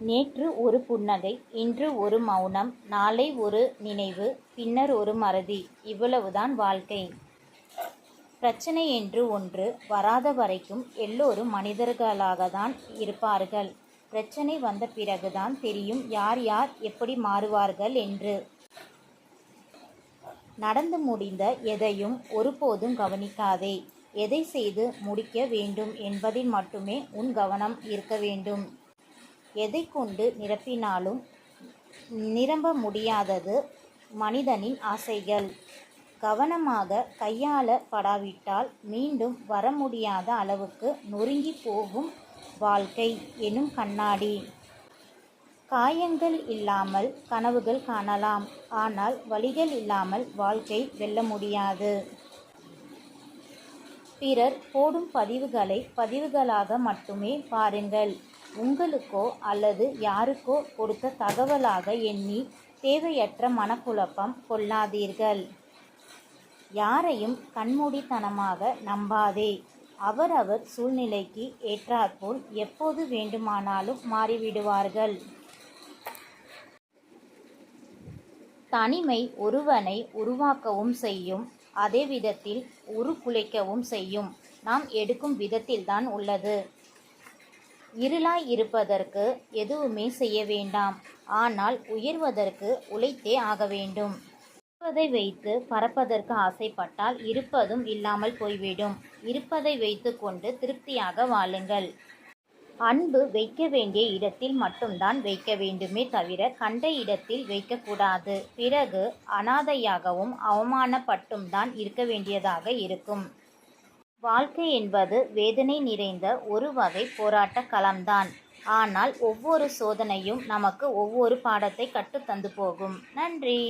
நேற்று ஒரு புன்னகை இன்று ஒரு மௌனம் நாளை ஒரு நினைவு பின்னர் ஒரு மறதி. இவ்வளவுதான் வாழ்க்கை. பிரச்சனை என்று ஒன்று வராத வரைக்கும் எல்லோரும் மனிதர்களாகத்தான் இருப்பார்கள். பிரச்சனை வந்த பிறகுதான் தெரியும் யார் யார் எப்படி மாறுவார்கள் என்று. நடந்து முடிந்த எதையும் ஒருபோதும் கவனிக்காதே. எதை செய்து முடிக்க வேண்டும் என்பதில் மட்டுமே உன் கவனம் இருக்க வேண்டும். எதை கொண்டு நிரப்பினாலும் நிரம்ப முடியாதது மனிதனின் ஆசைகள். கவனமாக கையாளப்படாவிட்டால் மீண்டும் வர முடியாத அளவுக்கு நொறுங்கி போகும் வாழ்க்கை எனும் கண்ணாடி. காயங்கள் இல்லாமல் கனவுகள் காணலாம். ஆனால் வழிகள் இல்லாமல் வாழ்க்கை வெல்ல முடியாது. பிறர் போடும் பதிவுகளை பதிவுகளாக மட்டுமே பாருங்கள். உங்களுக்கோ அல்லது யாருக்கோ கொடுத்த தகவலாக எண்ணி தேவையற்ற மனக்குழப்பம் கொள்ளாதீர்கள். யாரையும் கண்மூடித்தனமாக நம்பாதே. அவரவர் சூழ்நிலைக்கு ஏற்றாற்போல் எப்போது வேண்டுமானாலும் மாறிவிடுவார்கள். தனிமை ஒருவனை உருவாக்கவும் செய்யும் அதே விதத்தில் உருக்குலைக்கவும் செய்யும். நாம் எடுக்கும் விதத்தில்தான் உள்ளது. இருளாய் இருப்பதற்கு எதுவுமே செய்ய வேண்டாம். ஆனால் உயர்வதற்கு உழைத்தே ஆக வேண்டும். இருப்பதை வைத்து பறப்பதற்கு ஆசைப்பட்டால் இருப்பதும் இல்லாமல் போய்விடும். இருப்பதை வைத்து கொண்டு திருப்தியாக வாழுங்கள். அன்பு வைக்க வேண்டிய இடத்தில் மட்டும்தான் வைக்க வேண்டுமே தவிர கண்ட இடத்தில் வைக்கக்கூடாது. பிறகு அனாதையாகவும் அவமானப்பட்டும் தான் இருக்க வேண்டியதாக இருக்கும். வாழ்க்கை என்பது வேதனை நிறைந்த ஒரு வகை போராட்ட களம்தான். ஆனால் ஒவ்வொரு சோதனையும் நமக்கு ஒவ்வொரு பாடத்தை கற்றுத்தந்து போகும். நன்றி.